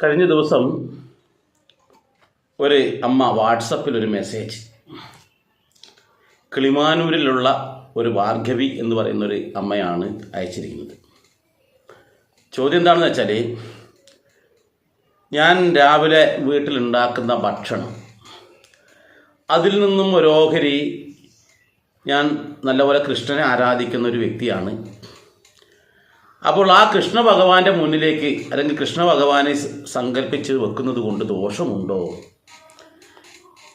കഴിഞ്ഞ ദിവസം ഒരു അമ്മ വാട്സപ്പിൽ ഒരു മെസ്സേജ്. കിളിമാനൂരിലുള്ള ഒരു ഭാർഗവി എന്ന് പറയുന്ന ഒരു അമ്മയാണ് അയച്ചിരിക്കുന്നത്. ചോദ്യം എന്താണെന്ന് വെച്ചാൽ ഞാൻ രാവിലെ വീട്ടിലുണ്ടാക്കുന്ന ഭക്ഷണം അതിൽ നിന്നും ഒരു ഓഹരി ഞാൻ നല്ലപോലെ കൃഷ്ണനെ ആരാധിക്കുന്ന ഒരു വ്യക്തിയാണ്. അപ്പോൾ ആ കൃഷ്ണ ഭഗവാന്റെ മുന്നിലേക്ക് അല്ലെങ്കിൽ കൃഷ്ണ ഭഗവാനെ സങ്കല്പിച്ച് വെക്കുന്നത് കൊണ്ട് ദോഷമുണ്ടോ?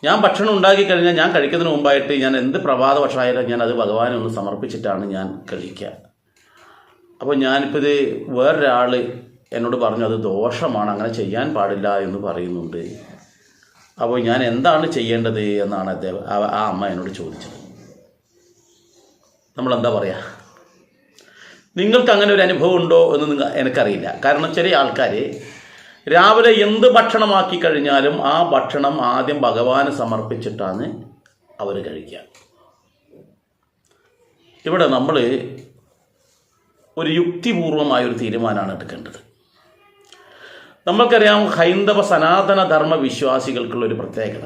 ഞാൻ ഭക്ഷണം ഉണ്ടാക്കി കഴിഞ്ഞാൽ ഞാൻ കഴിക്കുന്നതിന് മുമ്പായിട്ട് ഞാൻ എന്ത് പ്രഭാത ഭക്ഷണമായാലും ഞാൻ അത് ഭഗവാനെ ഒന്ന് സമർപ്പിച്ചിട്ടാണ് ഞാൻ കഴിക്കുക. അപ്പോൾ ഞാനിപ്പോൾ ഇത് വേറൊരാൾ എന്നോട് പറഞ്ഞു അത് ദോഷമാണ് അങ്ങനെ ചെയ്യാൻ പാടില്ല എന്ന് പറയുന്നുണ്ട്. അപ്പോൾ ഞാൻ എന്താണ് ചെയ്യേണ്ടത് എന്നാണ് അദ്ദേഹം ആ അമ്മ എന്നോട് ചോദിച്ചത്. നമ്മളെന്താ പറയുക നിങ്ങൾക്ക് അങ്ങനെ ഒരു അനുഭവം ഉണ്ടോ എന്ന് നിങ്ങൾ എനിക്കറിയില്ല. കാരണം ചെറിയ ആൾക്കാർ രാവിലെ എന്ത് ഭക്ഷണമാക്കി കഴിഞ്ഞാലും ആ ഭക്ഷണം ആദ്യം ഭഗവാന് സമർപ്പിച്ചിട്ടാണ് അവർ കഴിക്കുക. ഇവിടെ നമ്മൾ ഒരു യുക്തിപൂർവമായ ഒരു തീരുമാനമാണ് എടുക്കേണ്ടത്. നമ്മൾക്കറിയാം ഹൈന്ദവ സനാതന ധർമ്മ വിശ്വാസികൾക്കുള്ള ഒരു പ്രത്യേകത.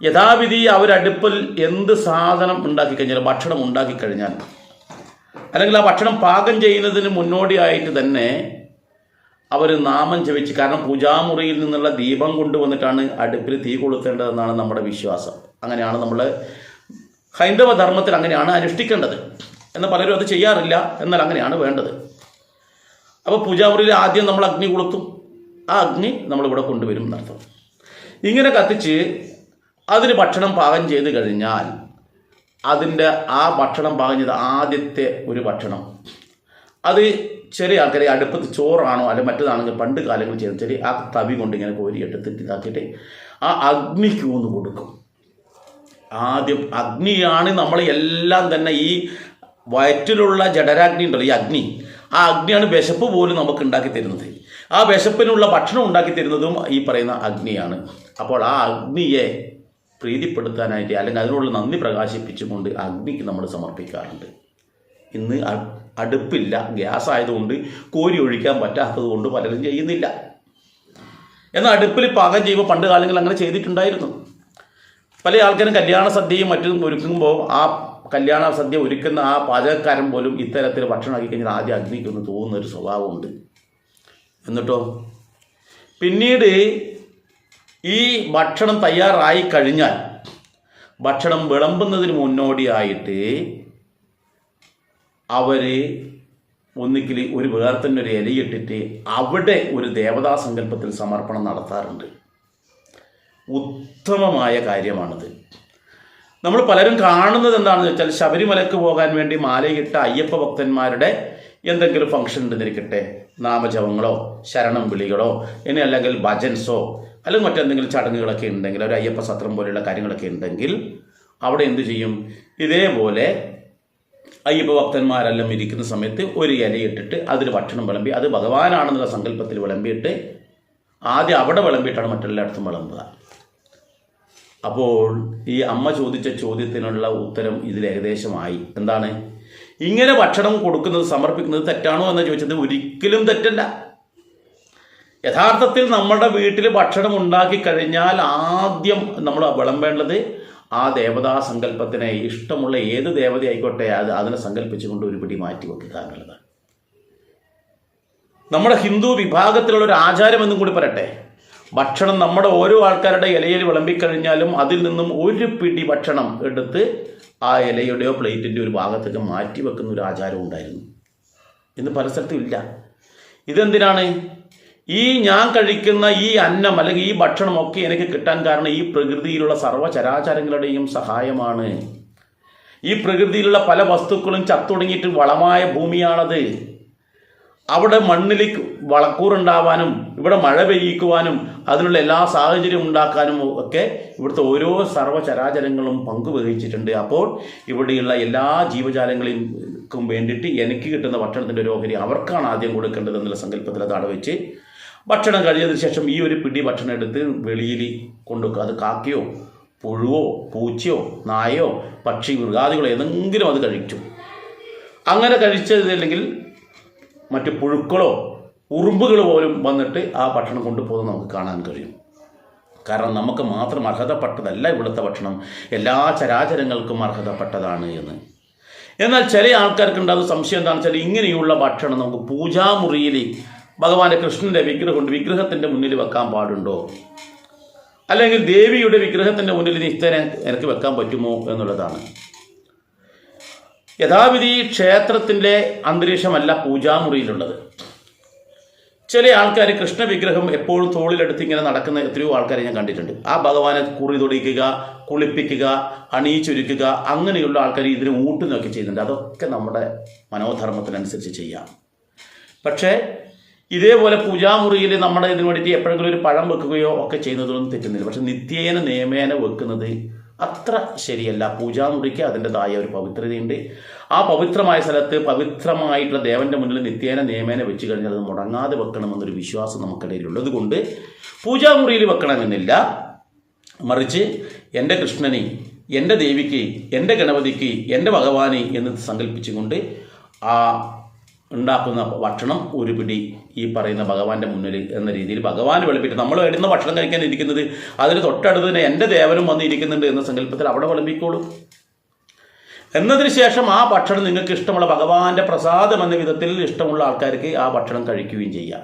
യഥാവിധി അവരടുപ്പിൽ എന്ത് സാധനം ഉണ്ടാക്കി കഴിഞ്ഞാലും ഭക്ഷണം ഉണ്ടാക്കി കഴിഞ്ഞാൽ അല്ലെങ്കിൽ ആ ഭക്ഷണം പാകം ചെയ്യുന്നതിന് മുന്നോടിയായിട്ട് തന്നെ അവർ നാമം ജപിച്ച് കാരണം പൂജാമുറിയിൽ നിന്നുള്ള ദീപം കൊണ്ടുവന്നിട്ടാണ് അടുപ്പിൽ തീ കൊളുത്തേണ്ടതെന്നാണ് നമ്മുടെ വിശ്വാസം. അങ്ങനെയാണ് നമ്മൾ ഹൈന്ദവ ധർമ്മത്തിൽ അങ്ങനെയാണ് അനുഷ്ഠിക്കേണ്ടത്. എന്ന് പലരും അത് ചെയ്യാറില്ല എന്നാൽ അങ്ങനെയാണ് വേണ്ടത്. അപ്പോൾ പൂജാമുറിയിൽ ആദ്യം നമ്മൾ അഗ്നി കൊളുത്തും. ആ അഗ്നി നമ്മളിവിടെ കൊണ്ടുവരും എന്നർത്ഥം. ഇങ്ങനെ കത്തിച്ച് അതിന് ഭക്ഷണം പാകം ചെയ്ത് കഴിഞ്ഞാൽ അതിന്റെ ആ ഭക്ഷണം പറഞ്ഞത് ആദ്യത്തെ ഒരു ഭക്ഷണം. അത് ചെറിയ ആൾക്കാരെ അടുപ്പത്ത് ചോറാണോ അല്ല മറ്റേതാണെങ്കിൽ പണ്ട് കാലങ്ങളിൽ ചെയ്യുന്ന ചെറിയ ആ തവി കൊണ്ട് ഇങ്ങനെ കോരി എടുത്തിട്ട് ആ അഗ്നിക്ക് ഒന്ന് കൊടുക്കും. ആദ്യം അഗ്നിയാണ് നമ്മൾ എല്ലാം തന്നെ ഈ വയറ്റിലുള്ള ജഡരാഗ്നി ഉണ്ടല്ലോ ഈ അഗ്നി. ആ അഗ്നിയാണ് വിശപ്പ് പോലും നമുക്ക് ഉണ്ടാക്കി തരുന്നത്. ആ വിശപ്പിനുള്ള ഭക്ഷണം ഉണ്ടാക്കി തരുന്നതും ഈ പറയുന്ന അഗ്നിയാണ്. അപ്പോൾ ആ അഗ്നിയെ പ്രീതിപ്പെടുത്താനായിട്ട് അല്ലെങ്കിൽ അതിനുള്ള നന്ദി പ്രകാശിപ്പിച്ചുകൊണ്ട് അഗ്നിക്ക് നമ്മൾ സമർപ്പിക്കാറുണ്ട്. ഇന്ന് അടുപ്പില്ല. ഗ്യാസ് ആയതുകൊണ്ട് കോരി ഒഴിക്കാൻ പറ്റാത്തത് കൊണ്ട് പലരും ചെയ്യുന്നില്ല. എന്നാൽ അടുപ്പിൽ പാകം ചെയ്യുമ്പോൾ പണ്ട് കാലങ്ങളിൽ അങ്ങനെ ചെയ്തിട്ടുണ്ടായിരുന്നു. പല ആൾക്കാരും കല്യാണ സദ്യയും മറ്റും ഒരുക്കുമ്പോൾ ആ കല്യാണ സദ്യ ഒരുക്കുന്ന ആ പാചകക്കാരൻ പോലും ഇത്തരത്തിൽ ഭക്ഷണം ആക്കി കഴിഞ്ഞാൽ ആദ്യം അഗ്നിക്കൊന്ന് തോന്നുന്ന ഒരു സ്വഭാവമുണ്ട്. എന്നിട്ടോ? പിന്നീട് ഈ ഭക്ഷണം തയ്യാറായി കഴിഞ്ഞാൽ ഭക്ഷണം വിളമ്പുന്നതിന് മുന്നോടിയായിട്ട് അവർ ഒന്നുകിൽ ഒരു വേറെ തന്നെ ഒരു ഇലയിട്ടിട്ട് അവിടെ ഒരു ദേവതാ സങ്കല്പത്തിൽ സമർപ്പണം നടത്താറുണ്ട്. ഉത്തമമായ കാര്യമാണിത്. നമ്മൾ പലരും കാണുന്നത് എന്താണെന്ന് വെച്ചാൽ ശബരിമലക്ക് പോകാൻ വേണ്ടി മാലയിട്ട അയ്യപ്പ ഭക്തന്മാരുടെ എന്തെങ്കിലും ഫംഗ്ഷൻ ഉണ്ടെന്നിരിക്കട്ടെ. നാമജപങ്ങളോ ശരണം വിളികളോ ഇനി അല്ലെങ്കിൽ ഭജൻസോ അല്ലെങ്കിൽ മറ്റെന്തെങ്കിലും ചടങ്ങുകളൊക്കെ ഉണ്ടെങ്കിൽ ഒരു അയ്യപ്പ സത്രം പോലെയുള്ള കാര്യങ്ങളൊക്കെ ഉണ്ടെങ്കിൽ അവിടെ എന്തു ചെയ്യും? ഇതേപോലെ അയ്യപ്പ ഭക്തന്മാരെല്ലാം ഇരിക്കുന്ന സമയത്ത് ഒരു ഇലയിട്ടിട്ട് അതിൽ ഭക്ഷണം വിളമ്പി അത് ഭഗവാനാണെന്നുള്ള സങ്കല്പത്തിൽ വിളമ്പിയിട്ട് ആദ്യം അവിടെ വിളമ്പിയിട്ടാണ് മറ്റെല്ലായിടത്തും വിളമ്പുക. അപ്പോൾ ഈ അമ്മ ചോദിച്ച ചോദ്യത്തിനുള്ള ഉത്തരം ഇതിൽ ഏകദേശമായി. എന്താണ്? ഇങ്ങനെ ഭക്ഷണം കൊടുക്കുന്നത് സമർപ്പിക്കുന്നത് തെറ്റാണോ എന്ന് ചോദിച്ചത് ഒരിക്കലും തെറ്റല്ല. യഥാർത്ഥത്തിൽ നമ്മുടെ വീട്ടിൽ ഭക്ഷണം ഉണ്ടാക്കി കഴിഞ്ഞാൽ ആദ്യം നമ്മൾ വിളമ്പേണ്ടത് ആ ദേവതാ സങ്കല്പത്തിനെ ഇഷ്ടമുള്ള ഏത് ദേവത ആയിക്കോട്ടെ അത് അതിനെ സങ്കല്പിച്ചുകൊണ്ട് ഒരു പിടി മാറ്റി വെക്കുക എന്നുള്ളതാണ് നമ്മുടെ ഹിന്ദു വിഭാഗത്തിലുള്ള ഒരു ആചാരം എന്നും കൂടി പറയട്ടെ. ഭക്ഷണം നമ്മുടെ ഓരോ ആൾക്കാരുടെ ഇലയിൽ വിളമ്പിക്കഴിഞ്ഞാലും അതിൽ നിന്നും ഒരു പിടി ഭക്ഷണം എടുത്ത് ആ ഇലയുടെയോ പ്ലേറ്റിന്റെ ഒരു ഭാഗത്തേക്ക് മാറ്റി വെക്കുന്ന ഒരു ആചാരം ഉണ്ടായിരുന്നു. ഇന്ന് പല സ്ഥലത്തും ഇല്ല. ഇതെന്തിനാണ്? ഈ ഞാൻ കഴിക്കുന്ന ഈ അന്നം അല്ലെങ്കിൽ ഈ ഭക്ഷണമൊക്കെ എനിക്ക് കിട്ടാൻ കാരണം ഈ പ്രകൃതിയിലുള്ള സർവചരാചരങ്ങളുടെയും സഹായമാണ്. ഈ പ്രകൃതിയിലുള്ള പല വസ്തുക്കളും ചത്തുടങ്ങിയിട്ട് വളമായ ഭൂമിയാണത്. അവിടെ മണ്ണിൽ വളക്കൂറുണ്ടാവാനും ഇവിടെ മഴ പെയ്യിക്കുവാനും അതിനുള്ള എല്ലാ സാഹചര്യം ഉണ്ടാക്കാനും ഒക്കെ ഇവിടുത്തെ ഓരോ സർവചരാചരങ്ങളും പങ്കുവഹിച്ചിട്ടുണ്ട്. അപ്പോൾ ഇവിടെയുള്ള എല്ലാ ജീവജാലങ്ങൾക്കും വേണ്ടിയിട്ട് എനിക്ക് കിട്ടുന്ന ഭക്ഷണത്തിന്റെ ഒരു ഓഹരി അവർക്കാണ് ആദ്യം കൊടുക്കേണ്ടത് എന്നുള്ള സങ്കല്പത്തിൽ അത് അടവെച്ച് ഭക്ഷണം കഴിഞ്ഞതിന് ശേഷം ഈ ഒരു പിടി ഭക്ഷണം എടുത്ത് വെളിയിൽ കൊണ്ടുവെക്കുക. അത് കാക്കയോ പുഴുവോ പൂച്ചയോ നായോ പക്ഷി മൃഗാദികളോ ഏതെങ്കിലും അത് കഴിച്ചു അങ്ങനെ കഴിച്ചതില്ലെങ്കിൽ മറ്റ് പുഴുക്കളോ ഉറുമ്പുകൾ പോലും വന്നിട്ട് ആ ഭക്ഷണം കൊണ്ടുപോകുന്നത് നമുക്ക് കാണാൻ കഴിയും. കാരണം നമുക്ക് മാത്രം അർഹതപ്പെട്ടതല്ല ഇവിടുത്തെ ഭക്ഷണം. എല്ലാ ചരാചരങ്ങൾക്കും അർഹതപ്പെട്ടതാണ് എന്ന്. എന്നാൽ ചില ആൾക്കാർക്ക് ഉണ്ടാകുന്ന സംശയം എന്താണെന്ന് വെച്ചാൽ ഇങ്ങനെയുള്ള ഭക്ഷണം നമുക്ക് പൂജാമുറിയിൽ ഭഗവാന്റെ കൃഷ്ണന്റെ വിഗ്രഹമുണ്ട് വിഗ്രഹത്തിന്റെ മുന്നിൽ വെക്കാൻ പാടുണ്ടോ? അല്ലെങ്കിൽ ദേവിയുടെ വിഗ്രഹത്തിന്റെ മുന്നിൽ നിസ്തനെ എനിക്ക് വെക്കാൻ പറ്റുമോ എന്നുള്ളതാണ്. യഥാവിധി ക്ഷേത്രത്തിന്റെ അന്തരീക്ഷമല്ല പൂജാമുറിയിലുള്ളത്. ചില ആൾക്കാർ കൃഷ്ണ വിഗ്രഹം എപ്പോഴും തോളിലെടുത്ത് ഇങ്ങനെ നടക്കുന്ന എത്രയോ ആൾക്കാരെ ഞാൻ കണ്ടിട്ടുണ്ട്. ആ ഭഗവാനെ കുറി തൊടിക്കുക കുളിപ്പിക്കുക അണിയിച്ചൊരുക്കുക അങ്ങനെയുള്ള ആൾക്കാർ ഇതിന് ഊട്ടുന്നൊക്കെ ചെയ്യുന്നുണ്ട്. അതൊക്കെ നമ്മുടെ മനോധർമ്മത്തിനനുസരിച്ച് ചെയ്യാം. പക്ഷേ ഇതേപോലെ പൂജാമുറിയിൽ നമ്മുടെ ഇതിന് വേണ്ടിയിട്ട് എപ്പോഴെങ്കിലും ഒരു പഴം വെക്കുകയോ ഒക്കെ ചെയ്യുന്നതൊന്നും തെറ്റുന്നില്ല. പക്ഷെ നിത്യേന നിയമേന വെക്കുന്നത് അത്ര ശരിയല്ല. പൂജാമുറിക്ക് അതിന്റെതായ ഒരു പവിത്രതയുണ്ട്. ആ പവിത്രമായ സ്ഥലത്ത് പവിത്രമായിട്ടുള്ള ദേവന്റെ മുന്നിൽ നിത്യേന നിയമേന വെച്ച് കഴിഞ്ഞാൽ അത് മുടങ്ങാതെ വെക്കണമെന്നൊരു വിശ്വാസം നമുക്കിടയിൽ ഉള്ളത് കൊണ്ട് പൂജാമുറിയിൽ വെക്കണമെന്നില്ല. മറിച്ച് എന്റെ കൃഷ്ണനെ എന്റെ ദേവിക്ക് എന്റെ ഗണപതിക്ക് എന്റെ ഭഗവാനെ എന്ന് സങ്കല്പിച്ചുകൊണ്ട് ആ ഉണ്ടാക്കുന്ന ഭക്ഷണം ഒരു പിടി ഈ പറയുന്ന ഭഗവാന്റെ മുന്നിൽ എന്ന രീതിയിൽ ഭഗവാൻ വിളമ്പിട്ട് നമ്മൾ എടുന്ന ഭക്ഷണം കഴിക്കാൻ ഇരിക്കുന്നത് അതിന് തൊട്ടടുത്ത് തന്നെ എന്റെ ദേവനും വന്നിരിക്കുന്നുണ്ട് എന്ന സങ്കല്പത്തിൽ അവിടെ വിളമ്പിക്കോളൂ. എന്നതിന് ശേഷം ആ ഭക്ഷണം നിങ്ങൾക്ക് ഇഷ്ടമുള്ള ഭഗവാന്റെ പ്രസാദം എന്ന വിധത്തിൽ ഇഷ്ടമുള്ള ആൾക്കാർക്ക് ആ ഭക്ഷണം കഴിക്കുകയും ചെയ്യാം.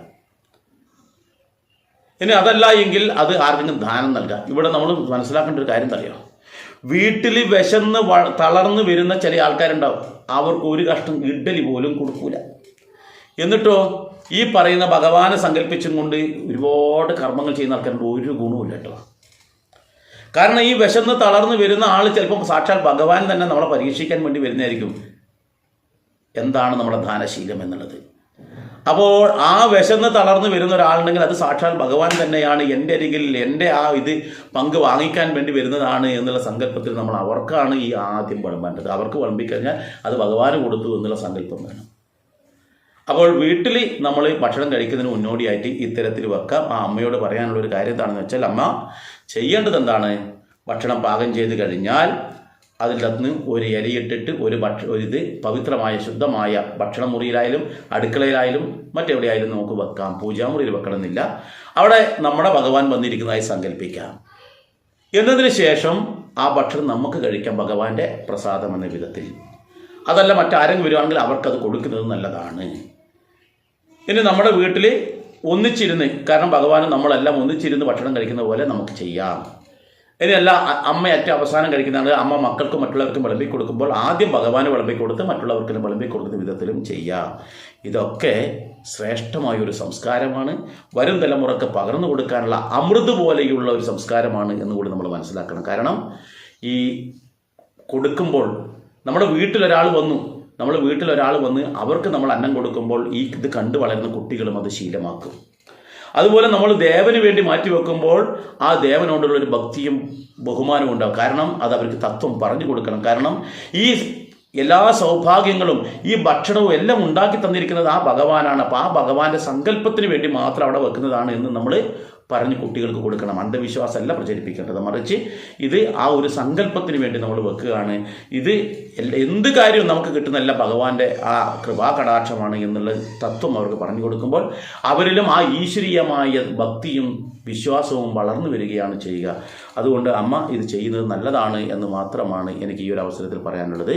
ഇനി അതല്ല എങ്കിൽ അത് ആർക്കെങ്കിലും ദാനം നൽകാം. ഇവിടെ നമ്മൾ മനസ്സിലാക്കേണ്ട ഒരു കാര്യം അറിയാം വീട്ടിൽ വിശന്ന് തളർന്നു വരുന്ന ചില ആൾക്കാരുണ്ടാവും. അവർക്ക് ഒരു കഷ്ടം ഇഡ്ഡലി പോലും കൊടുക്കൂല. എന്നിട്ടോ ഈ പറയുന്ന ഭഗവാനെ സങ്കല്പിച്ചും കൊണ്ട് ഒരുപാട് കർമ്മങ്ങൾ ചെയ്യുന്ന ആൾക്കാരുണ്ട്. ഒരു ഗുണവുമില്ല കേട്ടോ. കാരണം ഈ വിശന്ന് തളർന്ന് വരുന്ന ആൾ ചിലപ്പം സാക്ഷാൽ ഭഗവാൻ തന്നെ നമ്മളെ പരീക്ഷിക്കാൻ വേണ്ടി വരുന്നതായിരിക്കും. എന്താണ് നമ്മുടെ ദാനശീലം എന്നുള്ളത്. അപ്പോൾ ആ വിശന്ന് തളർന്ന് വരുന്ന ഒരാളുണ്ടെങ്കിൽ അത് സാക്ഷാൽ ഭഗവാൻ തന്നെയാണ് എന്റെ അരികിൽ എന്റെ ആ ഇത് പങ്ക് വാങ്ങിക്കാൻ വേണ്ടി വരുന്നതാണ് എന്നുള്ള സങ്കല്പത്തിൽ നമ്മൾ അവർക്കാണ് ഈ ആദ്യം വിളമ്പേണ്ടത് അവർക്ക് വിളമ്പിക്കഴിഞ്ഞാൽ അത് ഭഗവാന് കൊടുത്തു എന്നുള്ള സങ്കല്പം വേണം. അപ്പോൾ വീട്ടിൽ നമ്മൾ ഭക്ഷണം കഴിക്കുന്നതിന് മുന്നോടിയായിട്ട് ഇത്തരത്തിൽ വെക്കാം. ആ അമ്മയോട് പറയാനുള്ള ഒരു കാര്യം എന്താണെന്ന് വെച്ചാൽ അമ്മ ചെയ്യേണ്ടത് എന്താണ്? ഭക്ഷണം പാകം ചെയ്ത് കഴിഞ്ഞാൽ അതിൽ നിന്ന് ഒരു ഇലയിട്ടിട്ട് ഒരു ഭക്ഷ ഒരു ഇത് പവിത്രമായ ശുദ്ധമായ ഭക്ഷണ മുറിയിലായാലും അടുക്കളയിലായാലും മറ്റെവിടെയായാലും നമുക്ക് വെക്കാം. പൂജാമുറിയിൽ വെക്കണമെന്നില്ല. അവിടെ നമ്മുടെ ഭഗവാൻ വന്നിരിക്കുന്നതായി സങ്കല്പിക്കാം. എന്നതിന് ശേഷം ആ ഭക്ഷണം നമുക്ക് കഴിക്കാം ഭഗവാന്റെ പ്രസാദം എന്ന വിധത്തിൽ. അതല്ല മറ്റാരെങ്കിലും വരുവാണെങ്കിൽ അവർക്കത് കൊടുക്കുന്നത് നല്ലതാണ്. ഇനി നമ്മുടെ വീട്ടിൽ ഒന്നിച്ചിരുന്ന് കാരണം ഭഗവാൻ നമ്മളെല്ലാം ഒന്നിച്ചിരുന്ന് ഭക്ഷണം കഴിക്കുന്ന പോലെ നമുക്ക് ചെയ്യാം. ഇനിയല്ല അമ്മ ഏറ്റവും അവസാനം കഴിക്കുന്നതാണ് അമ്മ മക്കൾക്കും മറ്റുള്ളവർക്കും വിളമ്പി കൊടുക്കുമ്പോൾ ആദ്യം ഭഗവാന് വിളമ്പി കൊടുത്ത് മറ്റുള്ളവർക്കും വിളമ്പി കൊടുക്കുന്ന വിധത്തിലും ചെയ്യാം. ഇതൊക്കെ ശ്രേഷ്ഠമായ ഒരു സംസ്കാരമാണ്. വരും തലമുറയ്ക്ക് പകർന്നു കൊടുക്കാനുള്ള അമൃത് പോലെയുള്ള ഒരു സംസ്കാരമാണ് എന്നുകൂടി നമ്മൾ മനസ്സിലാക്കണം. കാരണം ഈ കൊടുക്കുമ്പോൾ നമ്മുടെ വീട്ടിലൊരാൾ വന്നു നമ്മുടെ വീട്ടിലൊരാൾ വന്ന് അവർക്ക് നമ്മൾ അന്നം കൊടുക്കുമ്പോൾ ഈ ഇത് കണ്ടു വളരുന്ന കുട്ടികളും അത് ശീലമാക്കും. അതുപോലെ നമ്മൾ ദേവന് വേണ്ടി മാറ്റി വെക്കുമ്പോൾ ആ ദേവനോടുള്ള ഒരു ഭക്തിയും ബഹുമാനവും ഉണ്ടാവും. കാരണം അത് അവർക്ക് തത്വം പറഞ്ഞു കൊടുക്കണം. കാരണം ഈ എല്ലാ സൗഭാഗ്യങ്ങളും ഈ ഭക്ഷണവും എല്ലാം ഉണ്ടാക്കി തന്നിരിക്കുന്നത് ആ ഭഗവാനാണ്. അപ്പോൾ ആ ഭഗവാന്റെ സങ്കല്പത്തിന് വേണ്ടി മാത്രം അവിടെ വെക്കുന്നതാണ് എന്ന് നമ്മൾ പറഞ്ഞ് കുട്ടികൾക്ക് കൊടുക്കണം. അന്ധവിശ്വാസമല്ല പ്രചരിപ്പിക്കേണ്ടത്. മറിച്ച് ഇത് ആ ഒരു സങ്കല്പത്തിന് വേണ്ടി നമ്മൾ വെക്കുകയാണ്. ഇത് എന്ത് കാര്യവും നമുക്ക് കിട്ടുന്നല്ല ഭഗവാന്റെ ആ കൃപാകടാക്ഷമാണ് എന്നുള്ള തത്വം അവർക്ക് പറഞ്ഞു കൊടുക്കുമ്പോൾ അവരിലും ആ ഈശ്വരീയമായ ഭക്തിയും വിശ്വാസവും വളർന്നു വരികയാണ് ചെയ്യുക. അതുകൊണ്ട് അമ്മ ഇത് ചെയ്യുന്നത് നല്ലതാണ് എന്ന് മാത്രമാണ് എനിക്ക് ഈ ഒരു അവസരത്തിൽ പറയാനുള്ളത്.